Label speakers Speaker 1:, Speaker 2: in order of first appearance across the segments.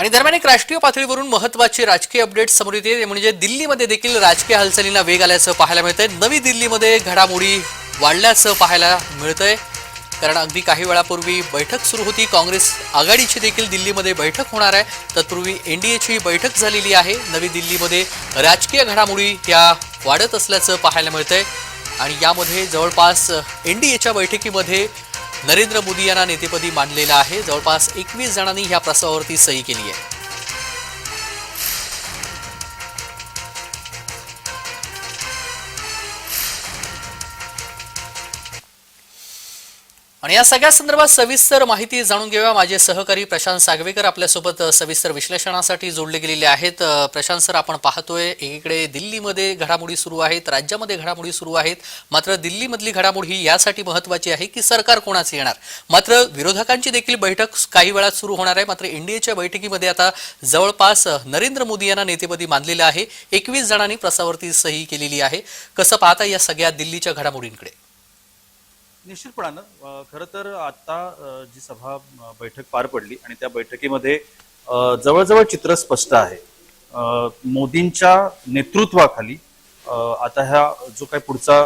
Speaker 1: आणि दरम्यान एक राष्ट्रीय पातळीवरून महत्त्वाचे राजकीय अपडेट समोर येते. ते म्हणजे दिल्लीमध्ये देखील राजकीय हालचालींना वेग आल्याचं पाहायला मिळतंय. नवी दिल्लीमध्ये घडामोडी वाढल्याचं पाहायला मिळतंय. कारण अगदी काही वेळापूर्वी बैठक सुरू होती. काँग्रेस आघाडीची देखील दिल्लीमध्ये बैठक होणार आहे. तत्पूर्वी एनडीएची बैठक झालेली आहे. नवी दिल्लीमध्ये राजकीय घडामोडी त्या वाढत असल्याचं पाहायला मिळतंय. आणि यामध्ये जवळपास एनडीएच्या बैठकीमध्ये नरेंद्र मोदी यांना नेतेपदी मानलेलं आहे. जवळपास एकवीस जणांनी ह्या प्रस्तावावरती सही केली आहे. आणि या सगळ्या संदर्भात सविस्तर माहिती जाणून घेऊया. माझे सहकारी प्रशांत सागवेकर आपल्यासोबत सविस्तर विश्लेषणासाठी जोडले गेलेले आहेत. प्रशांत सर आपण पाहतोय एकीकडे दिल्लीमध्ये घडामोडी सुरू आहेत राज्यामध्ये घडामोडी सुरू आहेत. मात्र दिल्लीमधली घडामोड ही यासाठी महत्वाची आहे की सरकार कोणाचे येणार? मात्र विरोधकांची देखील बैठक काही वेळात सुरू होणार आहे. मात्र एनडीएच्या बैठकीमध्ये आता जवळपास नरेंद्र मोदी यांना नेतेपदी मानलेलं आहे. एकवीस जणांनी प्रसावरती सही केलेली आहे. कसं पाहता या सगळ्या दिल्लीच्या घडामोडींकडे?
Speaker 2: निश्चितपणानं खरं तर आता जी सभा बैठक पार पडली आणि त्या बैठकीमध्ये जवळजवळ चित्र स्पष्ट आहे. मोदींच्या नेतृत्वाखाली आता ह्या जो काही पुढचा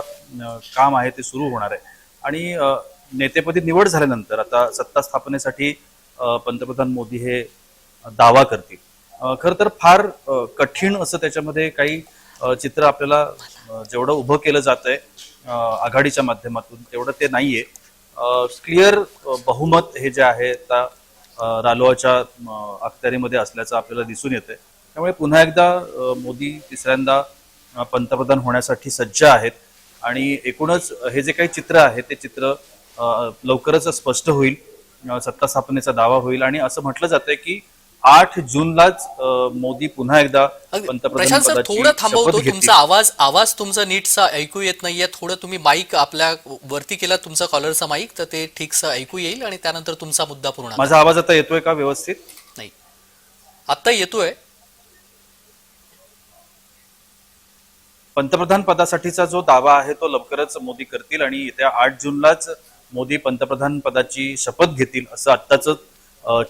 Speaker 2: काम आहे ते सुरू होणार आहे. आणि नेतेपदी निवड झाल्यानंतर आता सत्ता स्थापनेसाठी पंतप्रधान मोदी हे दावा करतील. खरं तर फार कठीण असं त्याच्यामध्ये काही चित्र आपल्याला जेवढं उभं केलं जात आहे आघाडीच्या माध्यमातून. तेवढं ते नाहीये. क्लिअर बहुमत हे जे आहे आता रालोआच्या अखत्यारीमध्ये असल्याचं आपल्याला दिसून येते त्यामुळे पुन्हा एकदा मोदी तिसऱ्यांदा पंतप्रधान होण्यासाठी सज्ज आहेत. आणि एकूणच हे जे काही चित्र आहे ते चित्र लवकरच स्पष्ट होईल. सत्ता स्थापनेचा दावा होईल. आणि असं म्हटलं जातंय की आठ जूनलाच मोदी पुन्हा एकदा. पंतप्रधान
Speaker 1: थोडं थांबवतो तुमचा आवाज. आवाज तुमचा नीटसा ऐकू येत नाहीये. थोडं तुम्ही माईक आपल्या वरती केला तुमचा कॉलरचा माईक तर ते ठीकसं ऐकू येईल आणि त्यानंतर तुमचा मुद्दा पूर्ण.
Speaker 2: माझा आवाज आता येतोय का व्यवस्थित?
Speaker 1: नाही. आत्ता येतोय.
Speaker 2: पंतप्रधान पदासाठीचा जो दावा आहे तो लवकरच मोदी करतील आणि येत्या आठ जूनलाच मोदी पंतप्रधान पदाची शपथ घेतील असं आत्ताच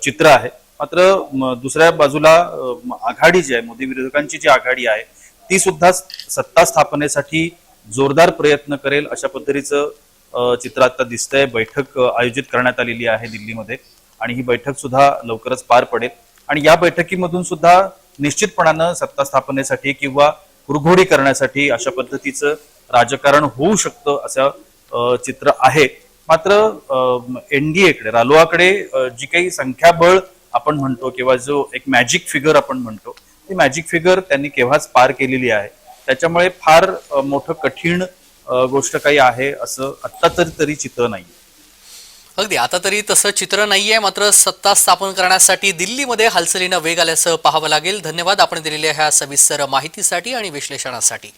Speaker 2: चित्र आहे. मात्र दुसऱ्या बाजूला आघाडी जी आहे मोदी विरोधकांची जी आघाडी आहे ती सुद्धा सत्ता स्थापनेसाठी जोरदार प्रयत्न करेल अशा पद्धतीचं चित्र आता दिसतंय. बैठक आयोजित करण्यात आलेली आहे दिल्लीमध्ये आणि ही बैठक सुद्धा लवकरच पार पडेल. आणि या बैठकीमधून सुद्धा निश्चितपणानं सत्ता स्थापनेसाठी किंवा कुरघोडी करण्यासाठी अशा पद्धतीचं राजकारण होऊ शकतं असं चित्र आहे. मात्र एनडीएकडे रालोआकडे जी काही संख्याबळ आपण म्हणतो किंवा जो एक मॅजिक फिगर आपण म्हणतो ती मॅजिक फिगर त्यांनी केव्हाच पार केलेली आहे? त्याच्यामुळे फार मोठं कठीण गोष्ट काही आहे असं आत्ता तरी तरी चित्र नाही
Speaker 1: अगदी. आता तरी तसं चित्र नाहीये मात्र सत्ता स्थापन करण्यासाठी दिल्लीमध्ये हालचालीनं वेग आल्याचं पाहावं लागेल. धन्यवाद. आपण दिलेल्या ह्या सविस्तर माहितीसाठी आणि विश्लेषणासाठी.